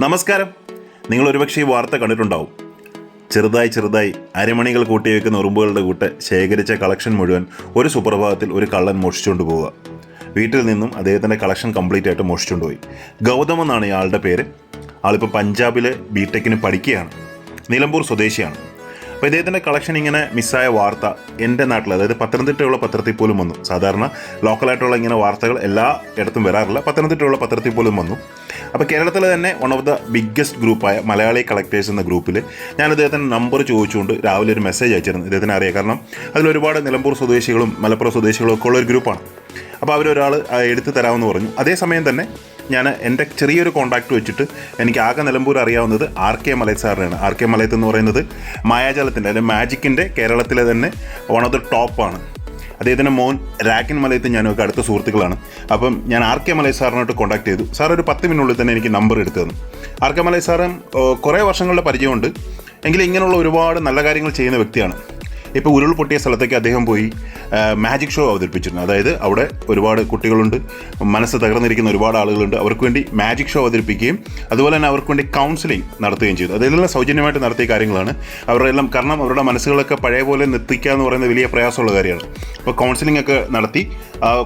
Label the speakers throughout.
Speaker 1: നമസ്കാരം. നിങ്ങൾ ഒരുപക്ഷെ ഈ വാർത്ത കണ്ടിട്ടുണ്ടാവും. ചെറുതായി ചെറുതായി അരമണികൾ കൂട്ടി വയ്ക്കുന്ന ഉറുമ്പുകളുടെ കൂട്ട് ശേഖരിച്ച കളക്ഷൻ മുഴുവൻ ഒരു സുപ്രഭാതത്തിൽ ഒരു കള്ളൻ മോഷിച്ചുകൊണ്ട് പോവുക. വീട്ടിൽ നിന്നും അദ്ദേഹത്തിന്റെ കളക്ഷൻ കംപ്ലീറ്റ് ആയിട്ട് മോഷിച്ചുകൊണ്ട് പോയി. ഗൗതം എന്നാണ് ഇയാളുടെ പേര്. ആളിപ്പോൾ പഞ്ചാബിലെ ബി ടെക്കിന് പഠിക്കുകയാണ്. നിലമ്പൂർ സ്വദേശിയാണ്. അപ്പോൾ ഇദ്ദേഹത്തിന്റെ കളക്ഷൻ ഇങ്ങനെ മിസ്സായ വാർത്ത എന്റെ നാട്ടിൽ അതായത് പത്തനംതിട്ടയുള്ള പത്രത്തിൽ പോലും വന്നു. സാധാരണ ലോക്കലായിട്ടുള്ള ഇങ്ങനെ വാർത്തകൾ എല്ലാ ഇടത്തും വരാറില്ല. പത്തനംതിട്ടയുള്ള പത്രത്തിൽ പോലും വന്നു. അപ്പോൾ കേരളത്തിലെ തന്നെ വൺ ഓഫ് ദ ബിഗ്ഗസ്റ്റ് ഗ്രൂപ്പായ മലയാളി കളക്ടേഴ്സ് എന്ന ഗ്രൂപ്പിൽ ഞാൻ അദ്ദേഹത്തിന്റെ നമ്പർ ചോദിച്ചുകൊണ്ട് രാവിലെ ഒരു മെസ്സേജ് അയച്ചിരുന്നു. ഇദ്ദേഹത്തിന് അറിയാം. കാരണം അതിൽ ഒരുപാട് നിലമ്പൂർ സ്വദേശികളും മലപ്പുറം സ്വദേശികളും ഒക്കെ ഉള്ള ഒരു ഗ്രൂപ്പാണ് അപ്പോൾ അവരൊരാൾ എടുത്തു തരാമെന്ന് പറഞ്ഞു. അതേസമയം തന്നെ ഞാൻ എന്റെ ചെറിയൊരു കോൺടാക്റ്റ് വെച്ചിട്ട് എനിക്ക് ആകെ നിലമ്പൂർ അറിയാവുന്നത് ആർ കെ മലയത്ത് സാറിനാണ് ആർ കെ മലയത്ത് എന്ന് പറയുന്നത് മായാജാലത്തിന്റെ അല്ലെങ്കിൽ മാജിക്കിന്റെ കേരളത്തിലെ തന്നെ വൺ ഓഫ് ദ ടോപ്പാണ് അദ്ദേഹത്തിന്റെ മോൻ രാക്കിൻ മലയത്ത് ഞാനൊക്കെ അടുത്ത സുഹൃത്തുക്കളാണ്. അപ്പം ഞാൻ ആർ കെ മലയ സാറിനോട്ട് കോൺടാക്ട് ചെയ്തു. സാർ ഒരു പത്ത് മിനിറ്റിനുള്ളിൽ തന്നെ എനിക്ക് നമ്പർ എടുത്തു തന്നു. ആർ കെ മലയ സാറും കുറേ വർഷങ്ങളുടെ പരിചയമുണ്ട്. എങ്കിലും ഇങ്ങനെയുള്ള ഒരുപാട് നല്ല കാര്യങ്ങൾ ചെയ്യുന്ന വ്യക്തിയാണ്. ഇപ്പോൾ ഉരുൾ പൊട്ടിയ സ്ഥലത്തേക്ക് അദ്ദേഹം പോയി മാജിക് ഷോ അവതരിപ്പിച്ചിരുന്നു. അതായത് അവിടെ ഒരുപാട് കുട്ടികളുണ്ട് മനസ്സ് തകർന്നിരിക്കുന്ന ഒരുപാട് ആളുകളുണ്ട്. അവർക്ക് വേണ്ടി മാജിക് ഷോ അവതരിപ്പിക്കുകയും അതുപോലെ തന്നെ അവർക്ക് വേണ്ടി കൗൺസിലിംഗ് നടത്തുകയും ചെയ്തു. അതെല്ലാം സൗജന്യമായിട്ട് നടത്തിയ കാര്യങ്ങളാണ്. അവരുടെ കാരണം അവരുടെ മനസ്സുകളൊക്കെ പഴയ പോലെ നിർത്തിക്കുക എന്ന് പറയുന്നത് വലിയ പ്രയാസമുള്ള കാര്യമാണ്. അപ്പോൾ കൗൺസിലിംഗ് ഒക്കെ നടത്തി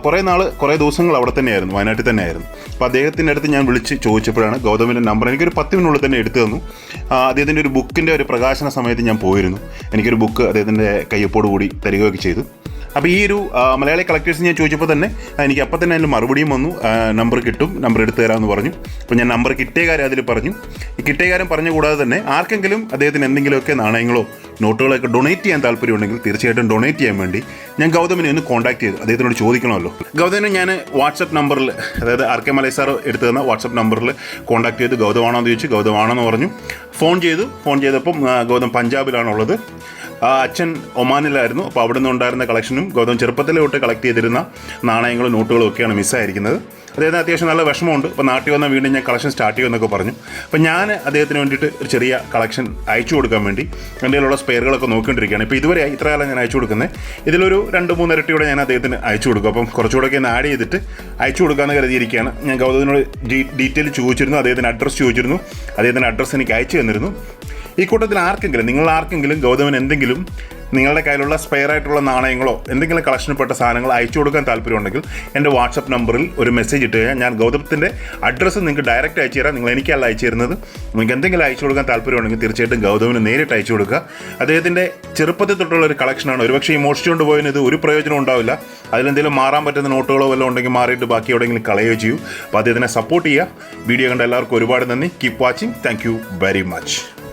Speaker 1: കുറേ നാൾ കുറേ ദിവസങ്ങൾ അവിടെ തന്നെയായിരുന്നു വയനാട്ടിൽ തന്നെയായിരുന്നു. അപ്പോൾ അദ്ദേഹത്തിന്റെ അടുത്ത് ഞാൻ വിളിച്ച് ചോദിച്ചപ്പോഴാണ് ഗൗതമിന്റെ നമ്പർ എനിക്കൊരു പത്ത് മിനിറ്റിനുള്ളിൽ തന്നെ എടുത്തു തന്നു. അദ്ദേഹത്തിന്റെ ഒരു ബുക്കിന്റെ ഒരു പ്രകാശന സമയത്ത് ഞാൻ പോയിരുന്നു. എനിക്കൊരു ബുക്ക് അദ്ദേഹത്തിന്റെ കയ്യൊപ്പോട് കൂടി തരികയൊക്കെ ചെയ്തു. അപ്പോൾ ഈ ഒരു മലയാളി കളക്ടേഴ്സ് ഞാൻ ചോദിച്ചപ്പോൾ തന്നെ എനിക്ക് അപ്പം തന്നെ അതിന് മറുപടിയും വന്നു. നമ്പർ കിട്ടും നമ്പർ എടുത്തു തരാമെന്ന് പറഞ്ഞു. അപ്പോൾ ഞാൻ നമ്പർ കിട്ടിയ കാര്യം അതിൽ പറഞ്ഞു. കിട്ടിയ കാര്യം പറഞ്ഞ കൂടാതെ തന്നെ ആർക്കെങ്കിലും അദ്ദേഹത്തിന് എന്തെങ്കിലുമൊക്കെ നാണയങ്ങളോ നോട്ടുകളൊക്കെ ഡൊണേറ്റ് ചെയ്യാൻ താല്പര്യമുണ്ടെങ്കിൽ തീർച്ചയായിട്ടും ഡൊണേറ്റ് ചെയ്യാൻ വേണ്ടി ഞാൻ ഗൗതമിനെ ഒന്ന് കോൺടാക്ട് ചെയ്തു. അദ്ദേഹത്തിനോട് ചോദിക്കണമല്ലോ. ഗൗതമിനെ ഞാൻ വാട്സപ്പ് നമ്പറിൽ അതായത് ആർ കെ മലൈ സാർ എടുത്തു തന്ന വാട്സപ്പ് നമ്പറിൽ കോൺടാക്ട് ചെയ്ത്. ഗൗതമാണോ എന്ന് ചോദിച്ചു. ഗൗതമാണെന്ന് പറഞ്ഞു. ഫോൺ ചെയ്തു. ഫോൺ ചെയ്തപ്പം ഗൗതം പഞ്ചാബിലാണുള്ളത്. അച്ഛൻ ഒമാനിലായിരുന്നു. അപ്പോൾ അവിടെ നിന്ന് ഉണ്ടായിരുന്ന കളക്ഷനും ഗൗതം ചെറുപ്പത്തിലെ തൊട്ട് കളക്ട് ചെയ്തിരുന്ന നാണയങ്ങളും നോട്ടുകളും ഒക്കെയാണ് മിസ്സായിരിക്കുന്നത് അദ്ദേഹത്തിന് അത്യാവശ്യം നല്ല വിഷമമുണ്ട്. അപ്പോൾ നാട്ടിൽ വന്നാൽ വീണ്ടും ഞാൻ കളക്ഷൻ സ്റ്റാർട്ട് ചെയ്യുമെന്നൊക്കെ പറഞ്ഞു. അപ്പോൾ ഞാൻ അദ്ദേഹത്തിന് വേണ്ടിയിട്ട് ഒരു ചെറിയ കളക്ഷൻ അയച്ചു കൊടുക്കാൻ വേണ്ടി. എന്റെ കയ്യിലുള്ള സ്പെയറുകളൊക്കെ നോക്കിക്കൊണ്ടിരിക്കുകയാണ്. ഇപ്പോൾ ഇതുവരെ ഇത്ര കാലം ഞാൻ അയച്ചു കൊടുക്കുന്നത്. ഇതിലൊരു രണ്ട് മൂന്ന് ഇരട്ടിയോടെ ഞാൻ അദ്ദേഹത്തിന് അയച്ചു കൊടുക്കും. അപ്പം കുറച്ചുകൂടെയൊക്കെ ഒന്ന് ആഡ് ചെയ്തിട്ട് അയച്ചു കൊടുക്കാമെന്ന് കരുതിയിരിക്കുകയാണ്. ഞാൻ ഗൗതമിനോട് ഡീറ്റെയിൽ ചോദിച്ചിരുന്നു അദ്ദേഹത്തിന് അഡ്രസ്സ് ചോദിച്ചിരുന്നു. അദ്ദേഹത്തിന്റെ അഡ്രസ്സ് എനിക്ക് അയച്ചു തന്നിരുന്നു. ഈ കൂട്ടത്തിൽ ആർക്കെങ്കിലും നിങ്ങൾ ആർക്കെങ്കിലും ഗൗതമൻ എന്തെങ്കിലും നിങ്ങളുടെ കയ്യിലുള്ള സ്പെയർ ആയിട്ടുള്ള നാണയങ്ങളോ എന്തെങ്കിലും കളക്ഷനിൽപ്പെട്ട സാധനങ്ങൾ അയച്ചു കൊടുക്കാൻ താല്പര്യമുണ്ടെങ്കിൽ എന്റെ വാട്സപ്പ് നമ്പറിൽ ഒരു മെസ്സേജ് ഇട്ട് കഴിഞ്ഞാൽ ഞാൻ ഗൗതമത്തിന്റെ അഡ്രസ്സ് നിങ്ങൾക്ക് ഡയറക്റ്റ് അയച്ചു തരാം. നിങ്ങൾ എനിക്കല്ല അയച്ചു തരുന്നത്. നിങ്ങൾക്ക് എന്തെങ്കിലും അയച്ചു കൊടുക്കാൻ താല്പര്യമുണ്ടെങ്കിൽ തീർച്ചയായിട്ടും ഗൗതമിന് നേരിട്ട് അയച്ചു കൊടുക്കുക. അദ്ദേഹത്തിന്റെ ചെറുപ്പത്തിൽ തൊട്ടുള്ള ഒരു കളക്ഷനാണ് ഒരുപക്ഷെ ഈ മോഷിച്ചുകൊണ്ട് പോയതിന് ഇത് ഒരു പ്രയോജനം ഉണ്ടാവില്ല. അതിലെന്തെങ്കിലും മാറാൻ പറ്റുന്ന നോട്ടുകളോ വല്ലതും ഉണ്ടെങ്കിൽ മാറിയിട്ട് ബാക്കി എവിടെയെങ്കിലും കളയുകയോ ചെയ്യൂ. അപ്പോൾ അദ്ദേഹത്തിനെ സപ്പോർട്ട് ചെയ്യുക. വീഡിയോ കണ്ട എല്ലാവർക്കും ഒരുപാട് നന്ദി. Keep watching thank very much